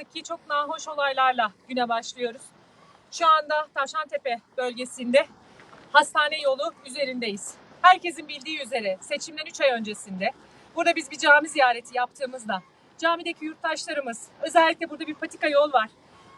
yazık ki çok nahoş olaylarla güne başlıyoruz. Şu anda Taşantepe bölgesinde hastane yolu üzerindeyiz. Herkesin bildiği üzere seçimden 3 ay öncesinde burada biz bir cami ziyareti yaptığımızda camideki yurttaşlarımız özellikle burada bir patika yol var.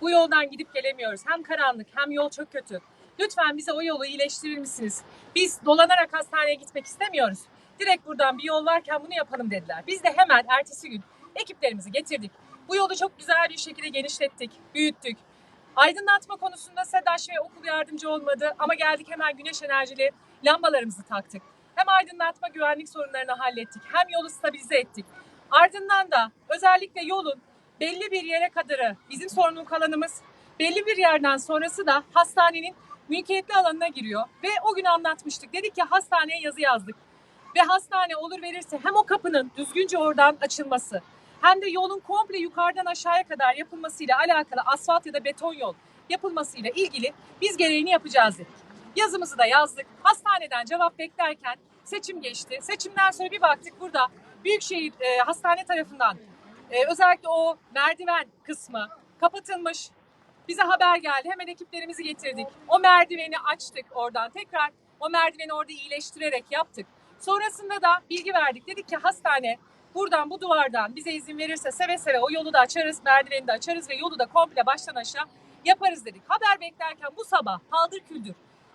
Bu yoldan gidip gelemiyoruz. Hem karanlık hem yol çok kötü. Lütfen bize o yolu iyileştirir misiniz? Biz dolanarak hastaneye gitmek istemiyoruz. Direkt buradan bir yol varken bunu yapalım dediler. Biz de hemen ertesi gün ekiplerimizi getirdik. Bu yolu çok güzel bir şekilde genişlettik, büyüttük. Aydınlatma konusunda SEDAŞ ve okul yardımcı olmadı ama geldik hemen güneş enerjili lambalarımızı taktık. Hem aydınlatma güvenlik sorunlarını hallettik hem yolu stabilize ettik. Ardından da özellikle yolun belli bir yere kadarı bizim sorumluluk alanımız, belli bir yerden sonrası da hastanenin mülkiyetli alanına giriyor. Ve o gün anlatmıştık. Dedik ki hastaneye yazı yazdık. Ve hastane olur verirse hem o kapının düzgünce oradan açılması hem de yolun komple yukarıdan aşağıya kadar yapılmasıyla alakalı asfalt ya da beton yol yapılmasıyla ilgili biz gereğini yapacağız dedik. Yazımızı da yazdık. Hastaneden cevap beklerken seçim geçti. Seçimden sonra bir baktık burada Büyükşehir e, hastane tarafından e, özellikle o merdiven kısmı kapatılmış. Bize haber geldi. Hemen ekiplerimizi getirdik. O merdiveni açtık oradan. Tekrar o merdiveni orada iyileştirerek yaptık. Sonrasında da bilgi verdik. Dedik ki hastane buradan bu duvardan bize izin verirse seve seve o yolu da açarız, merdiveni de açarız ve yolu da komple baştan aşağı yaparız dedik. Haber beklerken bu sabah paldır küldür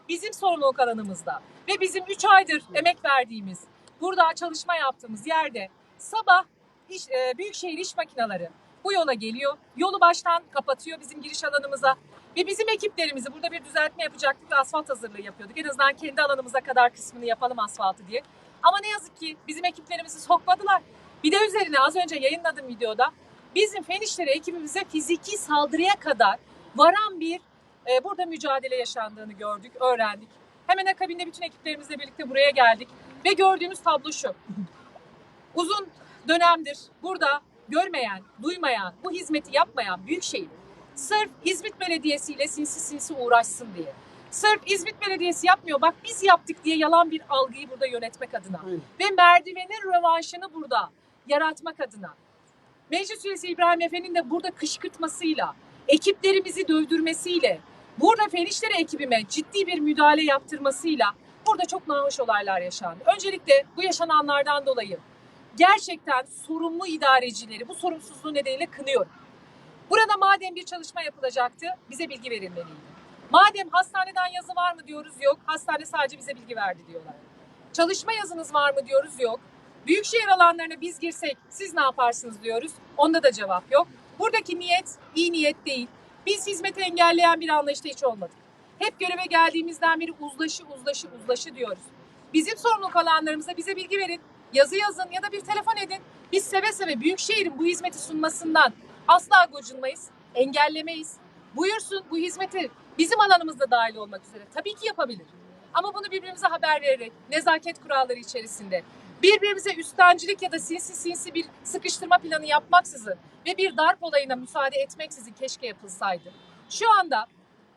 bizim sorumluluk alanımızda ve bizim 3 aydır emek verdiğimiz, burada çalışma yaptığımız yerde sabah iş, e, Büyükşehir İş Makineleri bu yola geliyor. Yolu baştan kapatıyor bizim giriş alanımıza. Ve bizim ekiplerimizi burada bir düzeltme yapacaktık ve asfalt hazırlığı yapıyorduk. En azından kendi alanımıza kadar kısmını yapalım asfaltı diye. Ama ne yazık ki bizim ekiplerimizi sokmadılar. Bir de üzerine az önce yayınladığım videoda bizim fen işleri ekibimize fiziki saldırıya kadar varan bir e, burada mücadele yaşandığını gördük, öğrendik. Hemen akabinde bütün ekiplerimizle birlikte buraya geldik ve gördüğümüz tablo şu. Uzun dönemdir burada görmeyen, duymayan, bu hizmeti yapmayan Büyükşehir sırf İzmit Belediyesi ile sinsi sinsi uğraşsın diye. Sırf İzmit Belediyesi yapmıyor, bak biz yaptık diye yalan bir algıyı burada yönetmek adına. Aynen. Ve merdivenin rövanşını burada yaratmak adına. Meclis üyesi İbrahim Efe'nin de burada kışkırtmasıyla, ekiplerimizi dövdürmesiyle, burada Fen İşleri ekibime ciddi bir müdahale yaptırmasıyla burada çok nahoş olaylar yaşandı. Öncelikle bu yaşananlardan dolayı gerçekten sorumlu idarecileri bu sorumsuzluğu nedeniyle kınıyorum. Burada madem bir çalışma yapılacaktı bize bilgi verilmeliydi. Madem hastaneden yazı var mı diyoruz yok. Hastane sadece bize bilgi verdi diyorlar. Çalışma yazınız var mı diyoruz yok. Büyükşehir alanlarına biz girsek siz ne yaparsınız diyoruz. Onda da cevap yok. Buradaki niyet iyi niyet değil. Biz hizmeti engelleyen bir anlayışta hiç olmadık. Hep göreve geldiğimizden beri uzlaşı uzlaşı uzlaşı diyoruz. Bizim sorumluluk alanlarımıza bize bilgi verin. Yazı yazın ya da bir telefon edin. Biz seve seve Büyükşehir'in bu hizmeti sunmasından asla gocunmayız, engellemeyiz. Buyursun bu hizmeti bizim alanımızda dahil olmak üzere. Tabii ki yapabilir. Ama bunu birbirimize haber vererek, nezaket kuralları içerisinde, birbirimize üstencilik ya da sinsi sinsi bir sıkıştırma planı yapmaksızın ve bir darp olayına müsaade etmeksizin keşke yapılsaydı. Şu anda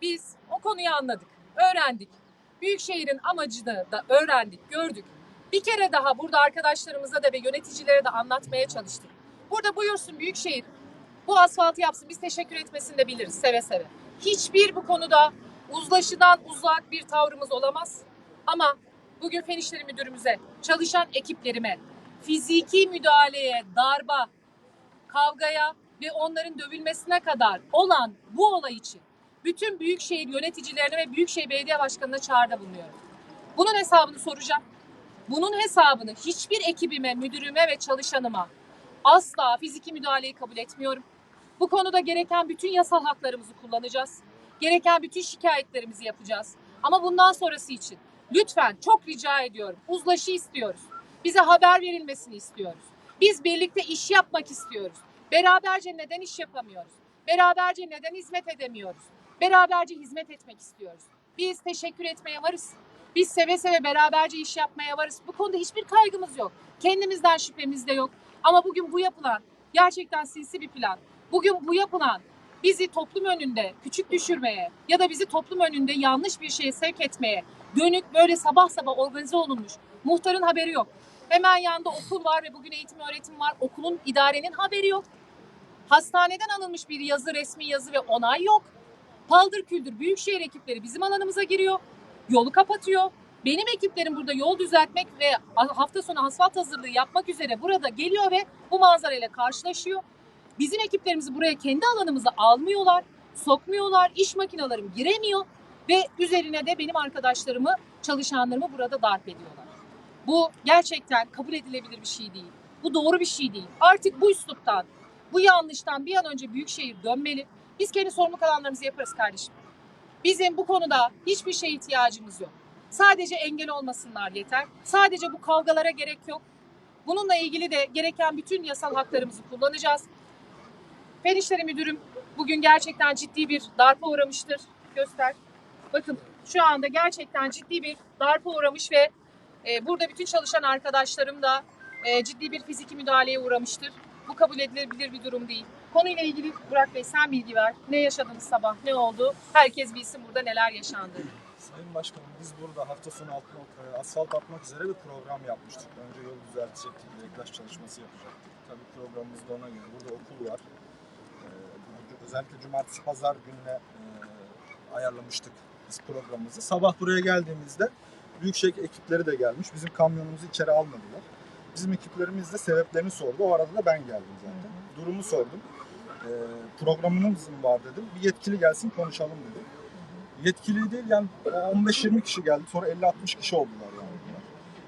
biz o konuyu anladık, öğrendik. Büyükşehir'in amacını da öğrendik, gördük. Bir kere daha burada arkadaşlarımıza da ve yöneticilere de anlatmaya çalıştık. Burada buyursun Büyükşehir bu asfaltı yapsın biz teşekkür etmesini de biliriz seve seve. Hiçbir bu konuda uzlaşıdan uzak bir tavrımız olamaz. Ama bugün Fen İşleri Müdürümüze, çalışan ekiplerime, fiziki müdahaleye, darba, kavgaya ve onların dövülmesine kadar olan bu olay için bütün büyükşehir yöneticilerine ve büyükşehir belediye başkanına çağrıda bulunuyorum. Bunun hesabını soracağım. Bunun hesabını hiçbir ekibime, müdürüme ve çalışanıma asla fiziki müdahaleyi kabul etmiyorum. Bu konuda gereken bütün yasal haklarımızı kullanacağız. Gereken bütün şikayetlerimizi yapacağız. Ama bundan sonrası için lütfen çok rica ediyorum. Uzlaşı istiyoruz. Bize haber verilmesini istiyoruz. Biz birlikte iş yapmak istiyoruz. Beraberce neden iş yapamıyoruz? Beraberce neden hizmet edemiyoruz? Beraberce hizmet etmek istiyoruz. Biz teşekkür etmeye varız. Biz seve seve beraberce iş yapmaya varız. Bu konuda hiçbir kaygımız yok. Kendimizden şüphemiz de yok. Ama bugün bu yapılan gerçekten sinsi bir plan. Bugün bu yapılan bizi toplum önünde küçük düşürmeye ya da bizi toplum önünde yanlış bir şeye sevk etmeye dönük böyle sabah sabah organize olunmuş. Muhtarın haberi yok. Hemen yanında okul var ve bugün eğitim öğretim var. Okulun idarenin haberi yok. Hastaneden alınmış bir yazı, resmi yazı ve onay yok. Paldır küldür büyükşehir ekipleri bizim alanımıza giriyor. Yolu kapatıyor. Benim ekiplerim burada yol düzeltmek ve hafta sonu asfalt hazırlığı yapmak üzere burada geliyor ve bu manzarayla karşılaşıyor. Bizim ekiplerimizi buraya kendi alanımıza almıyorlar, sokmuyorlar, iş makinalarım giremiyor ve üzerine de benim arkadaşlarımı, çalışanlarımı burada darp ediyorlar. Bu gerçekten kabul edilebilir bir şey değil. Bu doğru bir şey değil. Artık bu üsluptan, bu yanlıştan bir an önce Büyükşehir dönmeli. Biz kendi sorumluluk alanlarımızı yaparız kardeşim. Bizim bu konuda hiçbir şeye ihtiyacımız yok. Sadece engel olmasınlar yeter. Sadece bu kavgalara gerek yok. Bununla ilgili de gereken bütün yasal haklarımızı kullanacağız. Fen İşleri Müdürüm bugün gerçekten ciddi bir darpa uğramıştır. Göster. Bakın şu anda gerçekten ciddi bir darpa uğramış ve e, burada bütün çalışan arkadaşlarım da e, ciddi bir fiziki müdahaleye uğramıştır. Bu kabul edilebilir bir durum değil. Konuyla ilgili Burak Bey sen bilgi ver. Ne yaşadınız sabah? Ne oldu? Herkes bilsin burada neler yaşandı. Sayın Başkanım biz burada hafta sonu e, asfalt atmak üzere bir program yapmıştık. Önce yol düzeltecektik, direktaş çalışması yapacaktık. Tabii programımız da ona göre. Burada okul var. Ee, özellikle cumartesi pazar gününe e, ayarlamıştık biz programımızı. Sabah buraya geldiğimizde Büyükşehir ekipleri de gelmiş. Bizim kamyonumuzu içeri almadılar. Bizim ekiplerimiz de sebeplerini sordu. O arada da ben geldim zaten. Durumu sordum. Ee, programımız mı var dedim. Bir yetkili gelsin konuşalım dedim. Yetkili değil yani 15-20 kişi geldi. Sonra 50-60 kişi oldular yani bunlar.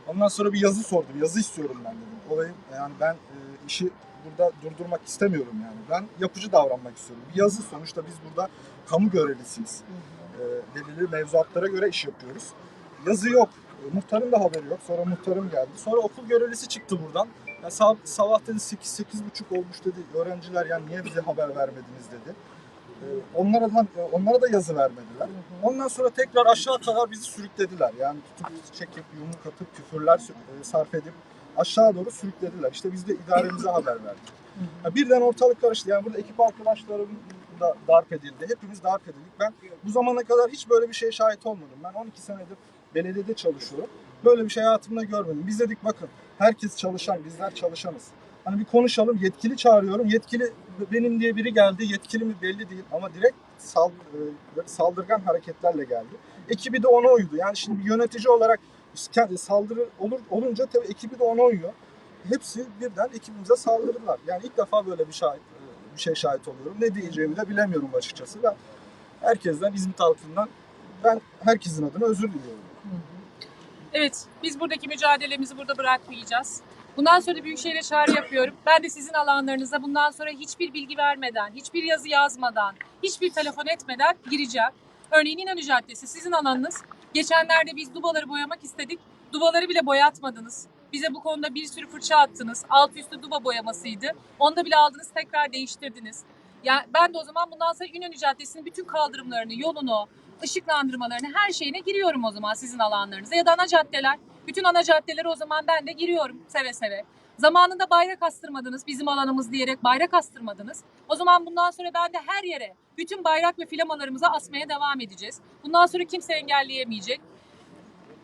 Ondan sonra bir yazı sordum. Yazı istiyorum ben dedim. Olayı yani ben e, işi burada durdurmak istemiyorum yani. Ben yapıcı davranmak istiyorum. Bir yazı sonuçta biz burada kamu görevlisiyiz. E, belirli mevzuatlara göre iş yapıyoruz. Yazı yok. E, muhtarın da haberi yok. Sonra muhtarım geldi. Sonra okul görevlisi çıktı buradan. Ya sab- sabah dedi 8 buçuk olmuş dedi. Öğrenciler yani niye bize haber vermediniz dedi. E, onlara da onlara da yazı vermediler. Ondan sonra tekrar aşağı kadar bizi sürüklediler. Yani tutup çekip yumruk atıp küfürler e, sarf edip aşağı doğru sürüklediler. İşte biz de idaremize haber verdik. Ya birden ortalık karıştı. Yani burada ekip arkadaşlarım da darp edildi. Hepimiz darp edildik. Ben bu zamana kadar hiç böyle bir şeye şahit olmadım. Ben 12 senedir belediyede çalışıyorum. Böyle bir şey hayatımda görmedim. Biz dedik bakın herkes çalışan, bizler çalışanız. Hani bir konuşalım, yetkili çağırıyorum. Yetkili benim diye biri geldi. Yetkili mi belli değil ama direkt e, saldırgan hareketlerle geldi. Ekibi de ona uydu. Yani şimdi yönetici olarak kendi saldırı olur olunca tabii ekibi de ona uyuyor. Hepsi birden ekibimize saldırdılar. Yani ilk defa böyle bir şahit e, bir şey şahit oluyorum. Ne diyeceğimi de bilemiyorum açıkçası. Ben herkesten, İzmit halkından ben herkesin adına özür diliyorum. Evet, biz buradaki mücadelemizi burada bırakmayacağız. Bundan sonra Büyükşehir'e çağrı yapıyorum. Ben de sizin alanlarınıza bundan sonra hiçbir bilgi vermeden, hiçbir yazı yazmadan, hiçbir telefon etmeden gireceğim. Örneğin İnönü Caddesi sizin alanınız. Geçenlerde biz dubaları boyamak istedik. Dubaları bile boyatmadınız. Bize bu konuda bir sürü fırça attınız. Alt üstü duba boyamasıydı. Onda bile aldınız tekrar değiştirdiniz. Yani ben de o zaman bundan sonra İnönü Caddesi'nin bütün kaldırımlarını, yolunu, ışıklandırmalarını her şeyine giriyorum o zaman sizin alanlarınıza. Ya da ana caddeler. Bütün ana caddelere o zaman ben de giriyorum seve seve. Zamanında bayrak astırmadınız bizim alanımız diyerek bayrak astırmadınız. O zaman bundan sonra ben de her yere bütün bayrak ve flamalarımızı asmaya devam edeceğiz. Bundan sonra kimse engelleyemeyecek.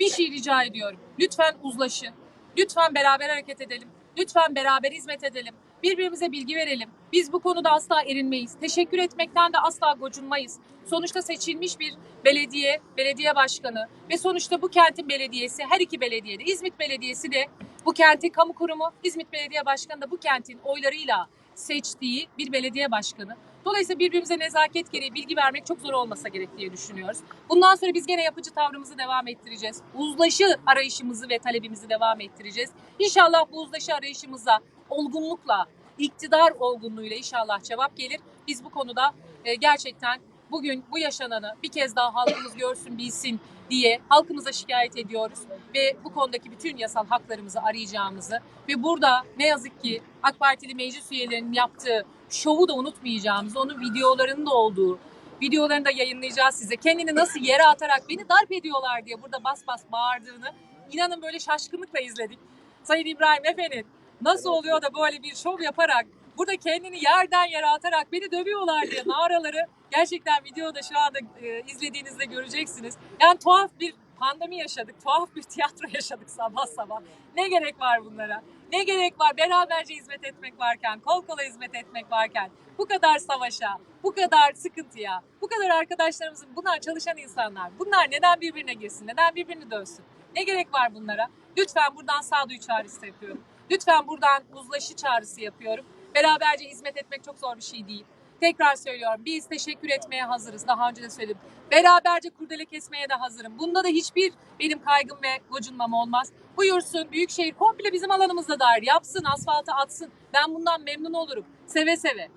Bir şey rica ediyorum. Lütfen uzlaşın. Lütfen beraber hareket edelim. Lütfen beraber hizmet edelim. Birbirimize bilgi verelim. Biz bu konuda asla erinmeyiz. Teşekkür etmekten de asla gocunmayız. Sonuçta seçilmiş bir belediye, belediye başkanı ve sonuçta bu kentin belediyesi, her iki belediyede, İzmit Belediyesi de bu kentin kamu kurumu, İzmit Belediye Başkanı da bu kentin oylarıyla seçtiği bir belediye başkanı. Dolayısıyla birbirimize nezaket gereği bilgi vermek çok zor olmasa gerek diye düşünüyoruz. Bundan sonra biz gene yapıcı tavrımızı devam ettireceğiz. Uzlaşı arayışımızı ve talebimizi devam ettireceğiz. İnşallah bu uzlaşı arayışımıza olgunlukla, iktidar olgunluğuyla inşallah cevap gelir. Biz bu konuda e, gerçekten bugün bu yaşananı bir kez daha halkımız görsün, bilsin diye halkımıza şikayet ediyoruz ve bu konudaki bütün yasal haklarımızı arayacağımızı ve burada ne yazık ki AK Partili meclis üyelerinin yaptığı şovu da unutmayacağımızı, onun videolarının da olduğu, videolarını da yayınlayacağız size. Kendini nasıl yere atarak beni darp ediyorlar diye burada bas bas bağırdığını inanın böyle şaşkınlıkla izledik. Sayın İbrahim Efe'nin nasıl oluyor da böyle bir şov yaparak burada kendini yerden yere atarak beni dövüyorlar diye naraları gerçekten videoda şu anda e, izlediğinizde göreceksiniz. Yani tuhaf bir pandemi yaşadık, tuhaf bir tiyatro yaşadık sabah sabah. Ne gerek var bunlara? Ne gerek var beraberce hizmet etmek varken, kol kola hizmet etmek varken, bu kadar savaşa, bu kadar sıkıntıya, bu kadar arkadaşlarımızın, bunlar çalışan insanlar, bunlar neden birbirine girsin, neden birbirini dövsün? Ne gerek var bunlara? Lütfen buradan sağduyu çağrısı yapıyorum. Lütfen buradan uzlaşı çağrısı yapıyorum. Beraberce hizmet etmek çok zor bir şey değil. Tekrar söylüyorum biz teşekkür etmeye hazırız. Daha önce de söyledim. Beraberce kurdele kesmeye de hazırım. Bunda da hiçbir benim kaygım ve gocunmam olmaz. Buyursun Büyükşehir komple bizim alanımızda dair yapsın, asfaltı atsın. Ben bundan memnun olurum. Seve seve.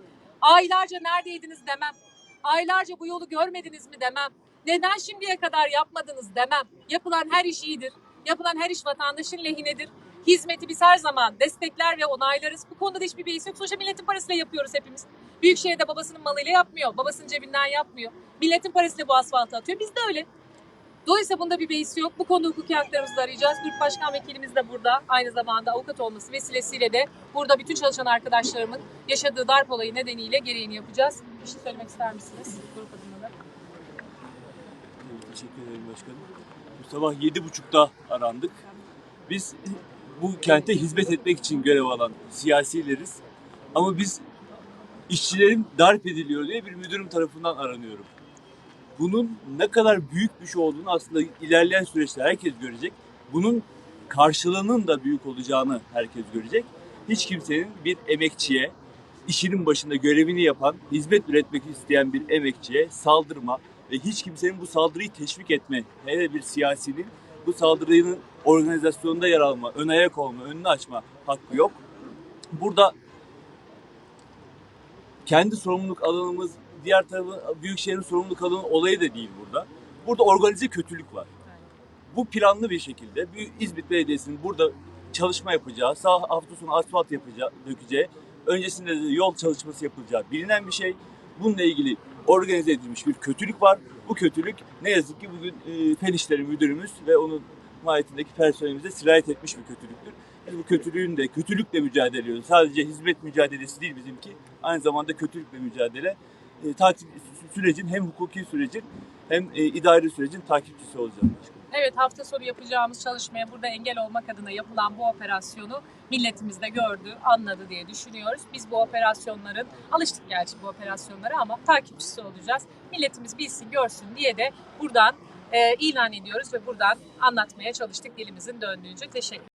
Aylarca neredeydiniz demem. Aylarca bu yolu görmediniz mi demem. Neden şimdiye kadar yapmadınız demem. Yapılan her iş iyidir. Yapılan her iş vatandaşın lehinedir. Hizmeti biz her zaman destekler ve onaylarız. Bu konuda da hiçbir beis yok. Sonuçta milletin parasıyla yapıyoruz hepimiz. Büyükşehir'de babasının malıyla yapmıyor. Babasının cebinden yapmıyor. Milletin parasıyla bu asfaltı atıyor. Biz de öyle. Dolayısıyla bunda bir beis yok. Bu konuda hukuki haklarımızı da arayacağız. Grup Başkan Vekilimiz de burada. Aynı zamanda avukat olması vesilesiyle de burada bütün çalışan arkadaşlarımın yaşadığı darp olayı nedeniyle gereğini yapacağız. Bir şey söylemek ister misiniz? Grup adına da. Teşekkür ederim başkanım. Bu sabah yedi buçukta arandık. Biz bu kente hizmet etmek için görev alan siyasileriz. Ama biz işçilerin darp ediliyor diye bir müdürüm tarafından aranıyorum. Bunun ne kadar büyük bir şey olduğunu aslında ilerleyen süreçte herkes görecek. Bunun karşılığının da büyük olacağını herkes görecek. Hiç kimsenin bir emekçiye, işinin başında görevini yapan, hizmet üretmek isteyen bir emekçiye saldırma, ve hiç kimsenin bu saldırıyı teşvik etme, hele bir siyasinin bu saldırının organizasyonunda yer alma, ön ayak olma, önünü açma hakkı yok. Burada kendi sorumluluk alanımız, diğer tarafın Büyükşehir'in sorumluluk alanı olayı da değil burada. Burada organize kötülük var. Bu planlı bir şekilde Büyük İzmit Belediyesi'nin burada çalışma yapacağı, sağ hafta sonu asfalt yapacağı, dökeceği, öncesinde de yol çalışması yapılacağı bilinen bir şey. Bununla ilgili organize edilmiş bir kötülük var. Bu kötülük ne yazık ki bugün e, Fen İşleri Müdürümüz ve onun mahiyetindeki personelimize sirayet etmiş bir kötülüktür. Bu kötülüğün de kötülükle mücadele ediyoruz. Sadece hizmet mücadelesi değil bizimki. Aynı zamanda kötülükle mücadele. E, takip sürecin hem hukuki sürecin hem e, idari sürecin takipçisi olacağız. Evet hafta sonu yapacağımız çalışmaya burada engel olmak adına yapılan bu operasyonu milletimiz de gördü, anladı diye düşünüyoruz. Biz bu operasyonların, alıştık gerçi bu operasyonlara ama takipçisi olacağız. Milletimiz bilsin, görsün diye de buradan e, ilan ediyoruz ve buradan anlatmaya çalıştık dilimizin döndüğünce. Teşekkür